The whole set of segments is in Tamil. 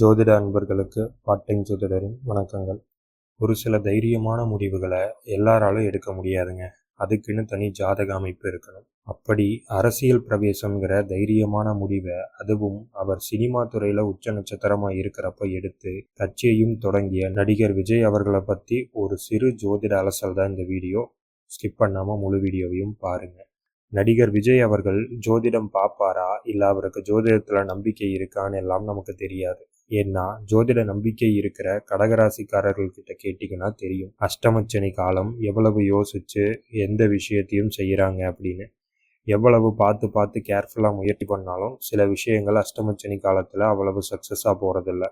ஜோதிட அன்பர்களுக்கு பார்ட் டைம் ஜோதிடரின் வணக்கங்கள். ஒரு சில தைரியமான முடிவுகளை எல்லாராலும் எடுக்க முடியாதுங்க. அதுக்குன்னு தனி ஜாதக அமைப்பு இருக்கணும். அப்படி அரசியல் பிரவேசம்ங்கிற தைரியமான முடிவை அதுவும் அவர் சினிமா துறையில உச்ச நட்சத்திரமா இருக்கிறப்ப எடுத்து கட்சியையும் தொடங்கிய நடிகர் விஜய் அவர்களை பத்தி ஒரு சிறு ஜோதிட அலசல் தான் இந்த வீடியோ. ஸ்கிப் பண்ணாம முழு வீடியோவையும் பாருங்க. நடிகர் விஜய் அவர்கள் ஜோதிடம் பார்ப்பாரா இல்ல அவருக்கு ஜோதிடத்துல நம்பிக்கை இருக்கான்னு எல்லாம் நமக்கு தெரியாது. ஏன்னா ஜோதிட நம்பிக்கை இருக்கிற கடகராசிக்காரர்கள் கிட்ட கேட்டீங்கன்னா தெரியும். அஷ்டமச்சனி காலம் எவ்வளவு யோசிச்சு எந்த விஷயத்தையும் செய்கிறாங்க அப்படின்னு. எவ்வளவு பார்த்து பார்த்து கேர்ஃபுல்லாக முயற்சி பண்ணாலும் சில விஷயங்கள் அஷ்டமச்சனி காலத்தில் அவ்வளவு சக்ஸஸாக போகிறதில்ல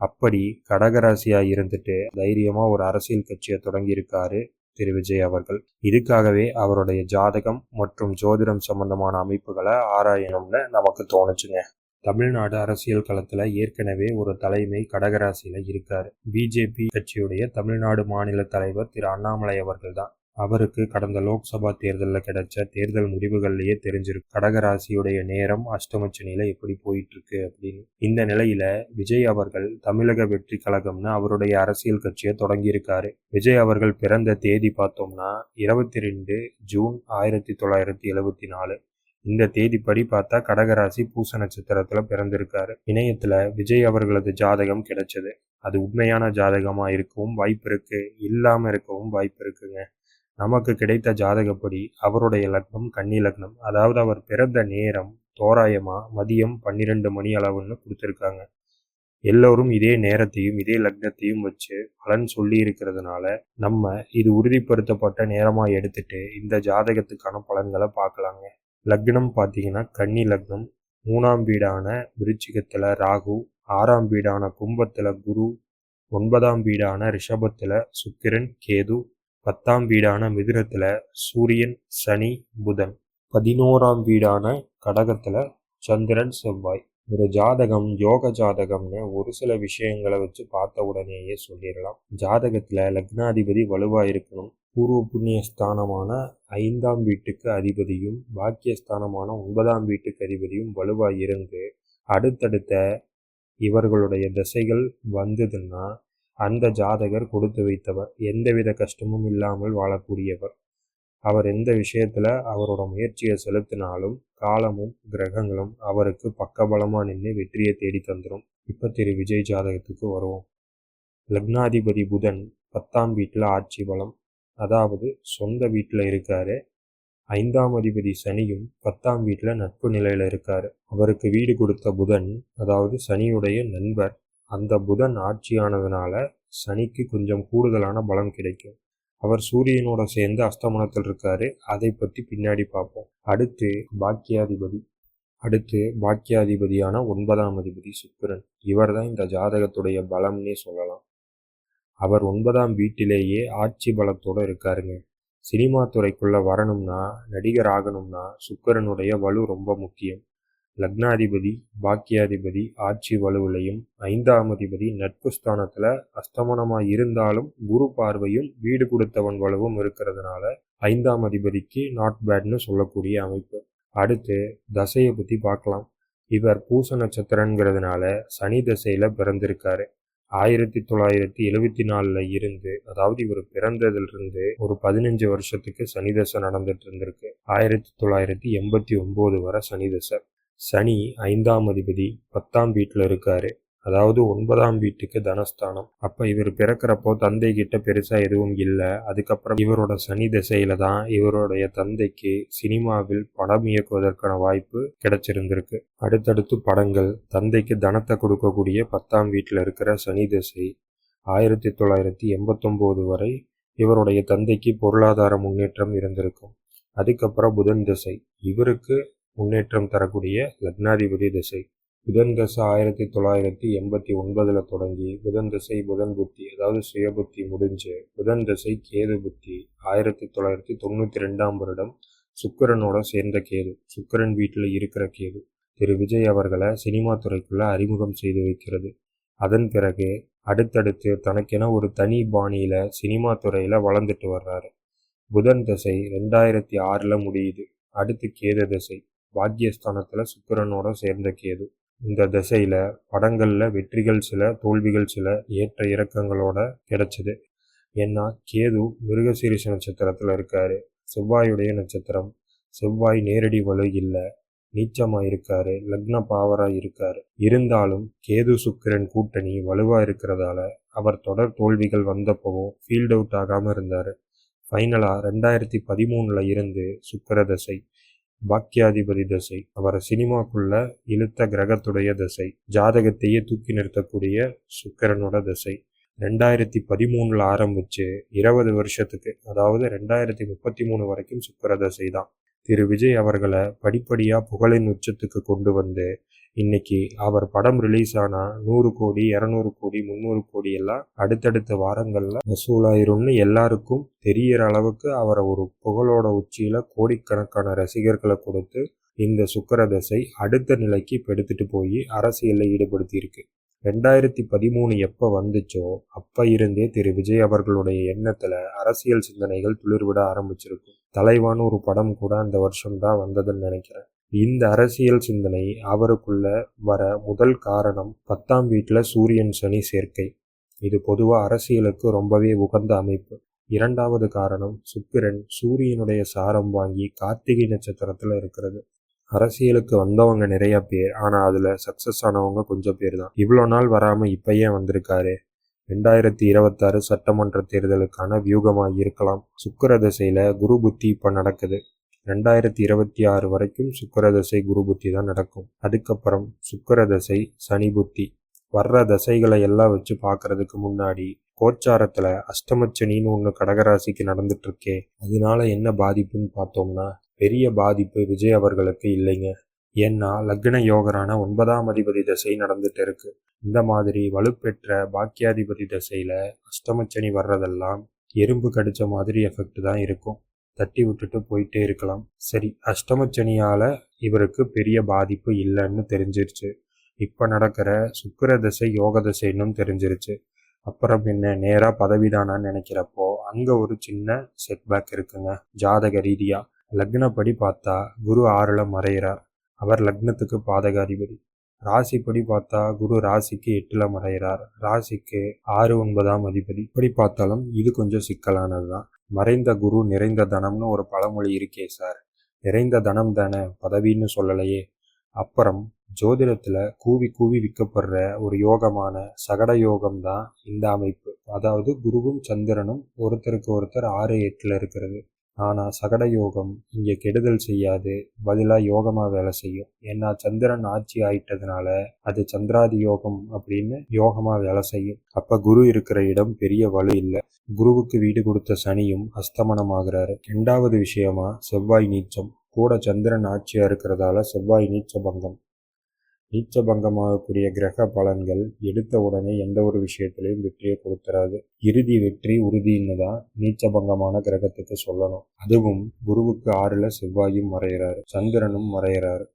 அப்படி கடகராசியாக இருந்துட்டு தைரியமாக ஒரு அரசியல் கட்சியை தொடங்கியிருக்காரு திரு. விஜய் அவர்கள். இதுக்காகவே அவருடைய ஜாதகம் மற்றும் ஜோதிடம் சம்பந்தமான அமைப்புகளை ஆராயணும்னு நமக்கு தோணுச்சுங்க. தமிழ்நாடு அரசியல் களத்தில் ஏற்கனவே ஒரு தலைமை கடகராசியில் இருக்கார். பிஜேபி கட்சியுடைய தமிழ்நாடு மாநில தலைவர் திரு அண்ணாமலை அவர்கள் தான் அவருக்கு கடந்த லோக்சபா தேர்தலில் கிடைச்ச தேர்தல் முடிவுகள்லயே தெரிஞ்சிருக்கு. கடகராசியுடைய நேரம் அஷ்டமச்சனியில எப்படி போயிட்டு இருக்கு அப்படின்னு. இந்த நிலையில விஜய் அவர்கள் தமிழக வெற்றி கழகம்னு அவருடைய அரசியல் கட்சியை தொடங்கியிருக்காரு. விஜய் அவர்கள் பிறந்த தேதி பார்த்தோம்னா இருபத்தி ரெண்டு ஜூன் ஆயிரத்தி தொள்ளாயிரத்தி எழுபத்தி நாலு. இந்த தேதிப்படி பார்த்தா கடகராசி பூச நட்சத்திரத்துல பிறந்திருக்காரு. இணையத்துல விஜய் அவர்களது ஜாதகம் கிடைச்சது. அது உண்மையான ஜாதகமா இருக்கவும் வாய்ப்பு இருக்கு. இல்லாம இருக்கவும் வாய்ப்பு இருக்குங்க. நமக்கு கிடைத்த ஜாதகப்படி அவருடைய லக்னம் கன்னி லக்னம் அதாவது அவர் பிறந்த நேரம் தோராயமா மதியம் பன்னிரெண்டு மணி அளவுன்னு கொடுத்துருக்காங்க. எல்லோரும் இதே நேரத்தையும் இதே லக்னத்தையும் வச்சு பலன் சொல்லி இருக்கிறதுனால நம்ம இது உறுதிப்படுத்தப்பட்ட நேரமாக எடுத்துட்டு இந்த ஜாதகத்துக்கான பலன்களை பார்க்கலாங்க. லக்னம் பார்த்தீங்கன்னா கன்னி லக்னம். மூணாம் வீடான விருச்சிகத்தில் ராகு ஆறாம் வீடான கும்பத்தில் குரு ஒன்பதாம் வீடான ரிஷபத்தில் சுக்கிரன் கேது பத்தாம் வீடான மிதுனத்தில் சூரியன் சனி புதன். பதினோராம் வீடான கடகத்தில் சந்திரன் செவ்வாய். ஒரு ஜாதகம் யோக ஜாதகம்னு ஒரு சில விஷயங்களை வச்சு பார்த்த உடனேயே சொல்லிடலாம். ஜாதகத்தில் லக்னாதிபதி வலுவாக இருக்கணும். பூர்வ புண்ணிய ஸ்தானமான ஐந்தாம் வீட்டுக்கு அதிபதியும் பாக்கியஸ்தானமான ஒன்பதாம் வீட்டுக்கு அதிபதியும் வலுவாக இருந்து அடுத்தடுத்த இவர்களுடைய திசைகள் வந்ததுன்னா அந்த ஜாதகர் கொடுத்து வைத்தவர். எந்தவித கஷ்டமும் இல்லாமல் வாழக்கூடியவர். அவர் எந்த விஷயத்துல அவரோட முயற்சியை செலுத்தினாலும் காலமும் கிரகங்களும் அவருக்கு பக்கபலமா நின்று வெற்றியை தேடி தந்துடும் இப்ப திரு விஜய் ஜாதகத்துக்கு வருவோம். லக்னாதிபதி புதன் பத்தாம் வீட்டில் ஆட்சி பலம். அதாவது சொந்த வீட்டில் இருக்காரு. ஐந்தாம் அதிபதி சனியும் பத்தாம் வீட்டில் நட்பு நிலையில் இருக்காரு. அவருக்கு வீடு கொடுத்த புதன் அதாவது சனியுடைய நண்பர் அந்த புதன் ஆட்சியானதுனால சனிக்கு கொஞ்சம் கூடுதலான பலம் கிடைக்கும். அவர் சூரியனோட சேர்ந்து அஸ்தமனத்தில் இருக்காரு. அதை பற்றி பின்னாடி பார்ப்போம். அடுத்து பாக்கியாதிபதி. அடுத்து பாக்கியாதிபதியான ஒன்பதாம் அதிபதி சுக்கிரன். இவர் தான் இந்த ஜாதகத்துடைய பலம்னே சொல்லலாம். அவர் ஒன்பதாம் வீட்டிலேயே ஆட்சி பலத்தோடு இருக்காருங்க. சினிமா துறைக்குள்ளே வரணும்னா நடிகர் ஆகணும்னா சுக்கரனுடைய வலு ரொம்ப முக்கியம். லக்னாதிபதி பாக்கியாதிபதி ஆட்சி வலுவிலையும் ஐந்தாம் அதிபதி நட்பு ஸ்தானத்தில் அஸ்தமனமாக இருந்தாலும் குரு பார்வையும் வீடு கொடுத்தவன் வலுவும் இருக்கிறதுனால ஐந்தாம் அதிபதிக்கு நாட் பேட்னு சொல்லக்கூடிய அமைப்பு. அடுத்து தசையை பற்றி பார்க்கலாம். இவர் பூச நட்சத்திரங்கிறதுனால சனி தசையில் பிறந்திருக்காரு. ஆயிரத்தி தொள்ளாயிரத்தி எழுவத்தி நாலில் இருந்து அதாவது இவர் பிறந்ததிலிருந்து ஒரு பதினஞ்சு வருஷத்துக்கு சனிதசை நடந்துட்டு இருந்திருக்கு ஆயிரத்தி தொள்ளாயிரத்தி எண்பத்தி ஒன்பது வரை சனிதசை. சனி ஐந்தாம் அதிபதி பத்தாம் வீட்டில் இருக்காரு. அதாவது ஒன்பதாம் வீட்டுக்கு தனஸ்தானம். அப்ப இவர் பிறக்கிறப்போ தந்தை கிட்ட பெருசா எதுவும் இல்லை. அதுக்கப்புறம் இவரோட சனி திசையில தான் இவருடைய தந்தைக்கு சினிமாவில் படம் இயக்குவதற்கான வாய்ப்பு கிடைச்சிருந்திருக்கு. அடுத்தடுத்து படங்கள். தந்தைக்கு தனத்தை கொடுக்கக்கூடிய பத்தாம் வீட்டில் இருக்கிற சனி திசை ஆயிரத்தி தொள்ளாயிரத்தி எண்பத்தொம்போது வரை இவருடைய தந்தைக்கு பொருளாதார முன்னேற்றம் இருந்திருக்கும். அதுக்கப்புறம் புதன் திசை. இவருக்கு முன்னேற்றம் தரக்கூடிய லக்னாதிபதி திசை. புதன் தசை ஆயிரத்தி தொள்ளாயிரத்தி எண்பத்தி ஒன்பதில் தொடங்கி புதன் தசை புதன் புத்தி அதாவது சுய புத்தி முடிஞ்சு புதன் தசை கேது புத்தி ஆயிரத்தி தொள்ளாயிரத்தி தொண்ணூற்றி ரெண்டாம் வருடம் சுக்கரனோட சேர்ந்த கேது. சுக்கரன் வீட்டில் இருக்கிற கேது. திரு விஜய் அவர்களை சினிமா துறைக்குள்ளே அறிமுகம் செய்து வைக்கிறது. அதன் பிறகு அடுத்தடுத்து தனக்கென ஒரு தனி பாணியில் சினிமா துறையில் வளர்ந்துட்டு வர்றாரு. புதன் தசை ரெண்டாயிரத்தி ஆறில் முடியுது. அடுத்து கேது தசை பாக்கியஸ்தானத்துல சுக்கரனோட சேர்ந்த கேது. இந்த திசையில படங்கள்ல வெற்றிகள் சில தோல்விகள் சில ஏற்ற இறக்கங்களோட கிடைச்சது. ஏன்னா கேது மிருகசீரிஷ நட்சத்திரத்துல இருக்காரு. செவ்வாயுடைய நட்சத்திரம் செவ்வாய் நேரடி வலு இல்லை நீச்சமா இருக்காரு லக்ன பாவரா இருக்காரு. இருந்தாலும் கேது சுக்கிரன் கூட்டணி வலுவா இருக்கிறதால அவர் தொடர் தோல்விகள் வந்தப்பவும் ஃபீல்ட் அவுட் ஆகாம இருந்தாரு. ஃபைனலா ரெண்டாயிரத்தி பதிமூணுல இருந்து சுக்கிர தசை. பாக்கியாதிபதி தசை அவரை சினிமாக்குள்ள இழுத்த கிரகத்துடைய தசை ஜாதகத்தையே தூக்கி நிறுத்தக்கூடிய சுக்கரனோட தசை. ரெண்டாயிரத்தி பதிமூணுல ஆரம்பிச்சு இருபது வருஷத்துக்கு அதாவது ரெண்டாயிரத்தி முப்பத்தி மூணு வரைக்கும் சுக்கர தசை தான். திரு விஜய் அவர்களை படிப்படியாக புகழின் உச்சத்துக்கு கொண்டு வந்து இன்னைக்கு அவர் படம் ரிலீஸ் ஆனால் நூறு கோடி இரநூறு கோடி முந்நூறு கோடி எல்லாம் அடுத்தடுத்த வாரங்களில் வசூலாயிரும்னு எல்லாருக்கும் தெரியற அளவுக்கு அவரை ஒரு புகழோட உச்சியில் கோடிக்கணக்கான ரசிகர்களை கொடுத்து இந்த சுக்கர தசை அடுத்த நிலைக்கு இப்போ எடுத்துட்டு போய் அரசியலில் ஈடுபடுத்தியிருக்கு. ரெண்டாயிரத்தி பதிமூணு எப்போ வந்துச்சோ அப்போ இருந்தே திரு. விஜய் அவர்களுடைய எண்ணத்தில் அரசியல் சிந்தனைகள் துளிர்விட ஆரம்பிச்சிருக்கும். தலைவான ஒரு படம் கூட அந்த வருஷம் தான் வந்ததுன்னு நினைக்கிறேன். இந்த அரசியல் சிந்தனை அவருக்குள்ள வர முதல் காரணம் பத்தாம் வீட்டில் சூரியன் சனி சேர்க்கை. இது பொதுவாக அரசியலுக்கு ரொம்பவே உகந்த அமைப்பு. இரண்டாவது காரணம் சுக்கிரன் சூரியனுடைய சாரம் வாங்கி கார்த்திகை நட்சத்திரத்தில் இருக்கிறது. அரசியலுக்கு வந்தவங்க நிறைய பேர் ஆனால் அதில் சக்ஸஸ் ஆனவங்க கொஞ்சம் பேர் தான். இவ்வளோ நாள் வராமல் இப்பயே வந்திருக்காரு. ரெண்டாயிரத்தி இருபத்தாறு சட்டமன்ற தேர்தலுக்கான வியூகமாக இருக்கலாம். சுக்கர தசையில் குரு புத்தி இப்போ நடக்குது. ரெண்டாயிரத்தி இருபத்தி ஆறு வரைக்கும் சுக்கர தசை குரு புத்தி தான் நடக்கும். அதுக்கப்புறம் சுக்கர தசை சனி புத்தி. வர்ற தசைகளை எல்லாம் வச்சு பார்க்கறதுக்கு முன்னாடி கோச்சாரத்தில் அஷ்டமச்சனின்னு ஒன்று கடகராசிக்கு நடந்துட்டு இருக்கே. அதனால என்ன பாதிப்புன்னு பார்த்தோம்னா பெரிய பாதிப்பு விஜய் அவர்களுக்கு இல்லைங்க. ஏன்னா லக்ன யோகரான ஒன்பதாம் அதிபதி தசை நடந்துட்டு இருக்கு. இந்த மாதிரி வலுப்பெற்ற பாக்கியாதிபதி தசையில அஷ்டமச்சனி வர்றதெல்லாம் எறும்பு கடிச்ச மாதிரி எஃபெக்ட் தான் இருக்கும். தட்டி விட்டுட்டு போயிட்டே இருக்கலாம். சரி அஷ்டமச்சனியால இவருக்கு பெரிய பாதிப்பு இல்லைன்னு தெரிஞ்சிருச்சு. இப்போ நடக்கிற சுக்கர தசை யோக திசைன்னும் தெரிஞ்சிருச்சு. அப்புறம் என்ன நேராக பதவிதானான்னு நினைக்கிறப்போ அங்கே ஒரு சின்ன செட்பேக் இருக்குங்க. ஜாதக ரீதியாக லக்னப்படி பார்த்தா குரு ஆறுல மறையிறார் அவர் லக்னத்துக்கு பாதகாதிபதி. ராசிப்படி பார்த்தா குரு ராசிக்கு எட்டுல மறைகிறார் ராசிக்கு ஆறு ஒன்பதாம் அதிபதி. இப்படி பார்த்தாலும் இது கொஞ்சம் சிக்கலானது தான் மறைந்த குரு நிறைந்த தனம்னு ஒரு பழமொழி இருக்கே சார். நிறைந்த தனம் தானே பதவின்னு சொல்லலையே. அப்புறம் ஜோதிடத்துல கூவி கூவி விற்கப்படுற ஒரு யோகமான சகட யோகம் தான் இந்த அமைப்பு. அதாவது குருவும் சந்திரனும் ஒருத்தருக்கு ஒருத்தர் ஆறு எட்டுல இருக்கிறது. ஆனால் சகட யோகம் இங்கே கெடுதல் செய்யாது பதிலாக யோகமாக வேலை செய்யும். ஏன்னா சந்திரன் ஆட்சி ஆயிட்டதுனால அது சந்திராதி யோகம் அப்படின்னு யோகமாக வேலை செய்யும். அப்போ குரு இருக்கிற இடம் பெரிய வலு இல்லை. குருவுக்கு வீடு கொடுத்த சனியும் அஸ்தமனம் ஆகிறாரு. ரெண்டாவது விஷயமா செவ்வாய் நீச்சம். கூட சந்திரன் ஆட்சியாக இருக்கிறதால செவ்வாய் நீச்ச பங்கம் நீச்சபங்கமாகக்கூடிய கிரக பலன்கள் எடுத்த உடனே எந்த ஒரு விஷயத்திலையும் வெற்றியை கொடுத்துறாது. இறுதி வெற்றி உறுதின்னு தான் நீச்சபங்கமான கிரகத்துக்கு சொல்லணும். அதுவும் குருவுக்கு ஆறுல செவ்வாயும் மறையிறாரு சந்திரனும் மறையிறாரு.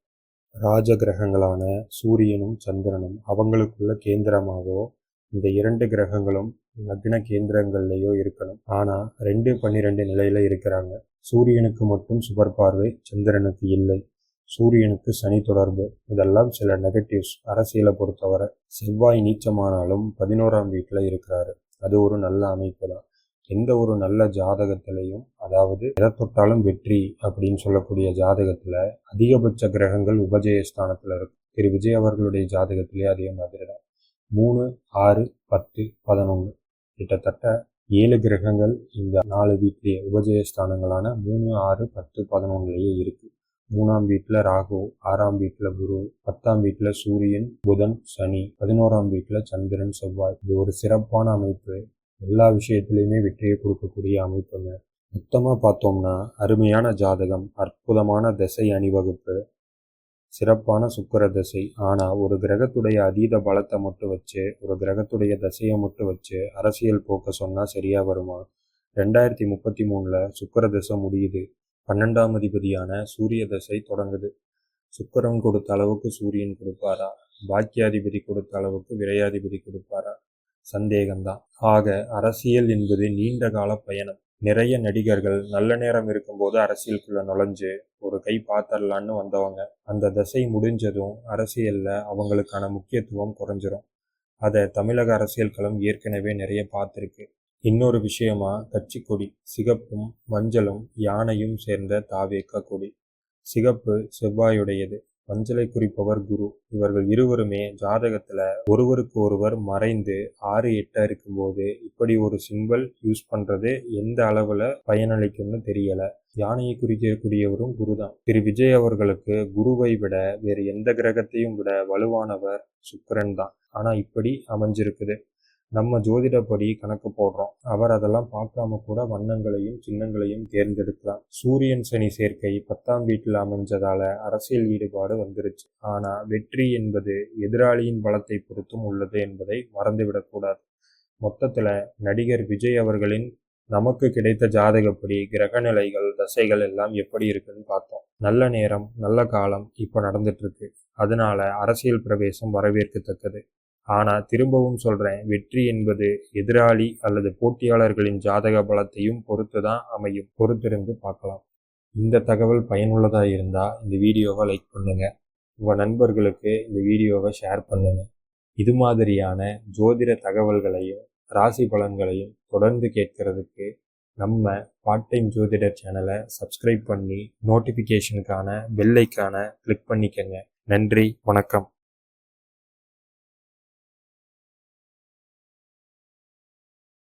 ராஜ கிரகங்களான சூரியனும் சந்திரனும் அவங்களுக்குள்ள கேந்திரமாகவோ இந்த இரண்டு கிரகங்களும் லக்ன கேந்திரங்கள்லையோ இருக்கணும். ஆனா ரெண்டு பன்னிரெண்டு நிலையில இருக்கிறாங்க. சூரியனுக்கு மட்டும் சுபர் பார்வை சந்திரனுக்கு இல்லை. சூரியனுக்கு சனி தொடர்பு. இதெல்லாம் சில நெகட்டிவ்ஸ் அரசியலை பொறுத்தவரை செவ்வாய் நீச்சமானாலும் பதினோராம் வீட்டில் இருக்கிறாரு. அது ஒரு நல்ல அமைப்பு தான். எந்த ஒரு நல்ல ஜாதகத்திலையும் அதாவது எதை தொட்டாலும் வெற்றி அப்படின்னு சொல்லக்கூடிய ஜாதகத்தில் அதிகபட்ச கிரகங்கள் உபஜயஸ்தானத்தில் இருக்கும். திரு விஜய் அவர்களுடைய ஜாதகத்திலே அதே மாதிரி தான். மூணு ஆறு பத்து பதினொன்று கிட்டத்தட்ட ஏழு கிரகங்கள் இந்த நாலு வீட்லேயே உபஜயஸ்தானங்களான மூணு ஆறு பத்து பதினொன்றுலேயே இருக்குது மூணாம் வீட்டில் ராகு ஆறாம் வீட்டில் குரு பத்தாம் வீட்டில் சூரியன் புதன் சனி பதினோராம் வீட்டில் சந்திரன் செவ்வாய். இது ஒரு சிறப்பான அமைப்பு. எல்லா விஷயத்துலையுமே வெற்றியை கொடுக்கக்கூடிய அமைப்புங்க. மொத்தமாக பார்த்தோம்னா அருமையான ஜாதகம் அற்புதமான திசை அணிவகுப்பு சிறப்பான சுக்கர தசை. ஆனால் ஒரு கிரகத்துடைய அதீத பலத்தை மட்டும் வச்சு ஒரு கிரகத்துடைய தசையை மட்டும் வச்சு அரசியல் போக்க சொன்னால் சரியாக வருமா? ரெண்டாயிரத்தி முப்பத்தி மூணில் சுக்கர தசை முடியுது. பன்னெண்டாம் அதிபதியான சூரிய தசை தொடங்குது. சுக்கரன் கொடுத்த அளவுக்கு சூரியன் கொடுப்பாரா? பாக்கியாதிபதி கொடுத்த அளவுக்கு விரையாதிபதி கொடுப்பாரா? சந்தேகம்தான். ஆக அரசியல் என்பது நீண்ட கால பயணம். நிறைய நடிகர்கள் நல்ல நேரம் இருக்கும்போது அரசியலுக்குள்ள நுழைஞ்சு ஒரு கை பார்த்தரலான்னு வந்தவங்க. அந்த தசை முடிஞ்சதும் அரசியல்ல அவங்களுக்கான முக்கியத்துவம் குறைஞ்சிரும். அதை தமிழக அரசியல் களம் ஏற்கனவே நிறைய பார்த்துருக்கு. இன்னொரு விஷயமா கட்சி கொடி சிகப்பும் மஞ்சளும் யானையும் சேர்ந்த தாவேக்க கொடி. சிகப்பு செவ்வாயுடையது. மஞ்சளை குறிப்பவர் குரு. இவர்கள் இருவருமே ஜாதகத்துல ஒருவருக்கு ஒருவர் மறைந்து ஆறு எட்டா இருக்கும்போது இப்படி ஒரு சிம்பல் யூஸ் பண்றது எந்த அளவுல பயனளிக்கும்னு தெரியல. யானையை குறிக்கக்கூடியவரும் குருதான். திரு. விஜய் அவர்களுக்கு குருவை விட வேறு எந்த கிரகத்தையும் விட வலுவானவர் சுக்கிரன் தான் ஆனா இப்படி அமைஞ்சிருக்குது. நம்ம ஜோதிடப்படி கணக்கு போடுறோம். அவர் அதெல்லாம் பார்க்காம கூட வண்ணங்களையும் சின்னங்களையும் தேர்ந்தெடுக்கலாம் சூரியன் சனி சேர்க்கை பத்தாம் வீட்டில் அமைஞ்சதால அரசியல் ஈடுபாடு வந்துருச்சு. ஆனா வெற்றி என்பது எதிராளியின் பலத்தை பொறுத்தும் உள்ளது என்பதை மறந்துவிடக்கூடாது மொத்தத்துல நடிகர் விஜய் அவர்களின் நமக்கு கிடைத்த ஜாதகப்படி கிரக நிலைகள் தசைகள் எல்லாம் எப்படி இருக்குன்னு பார்த்தோம். நல்ல நேரம் நல்ல காலம் இப்போ நடந்துட்டு இருக்கு. அதனால அரசியல் பிரவேசம் வரவேற்கத்தக்கது. ஆனால் திரும்பவும் சொல்கிறேன் வெற்றி என்பது எதிராளி அல்லது போட்டியாளர்களின் ஜாதக பலத்தையும் பொறுத்து தான் அமையும். பொறுத்திருந்து பார்க்கலாம். இந்த தகவல் பயனுள்ளதாக இருந்தால் இந்த வீடியோவை லைக் பண்ணுங்கள் உங்கள் நண்பர்களுக்கு இந்த வீடியோவை ஷேர் பண்ணுங்கள் இது மாதிரியான ஜோதிட தகவல்களையும் ராசி பலன்களையும் தொடர்ந்து கேட்கறதுக்கு நம்ம பார்ட் டைம் ஜோதிடர் சேனலை சப்ஸ்கிரைப் பண்ணி நோட்டிஃபிகேஷனுக்கான பெல்லைக்கான கிளிக் பண்ணிக்கங்க. நன்றி வணக்கம்.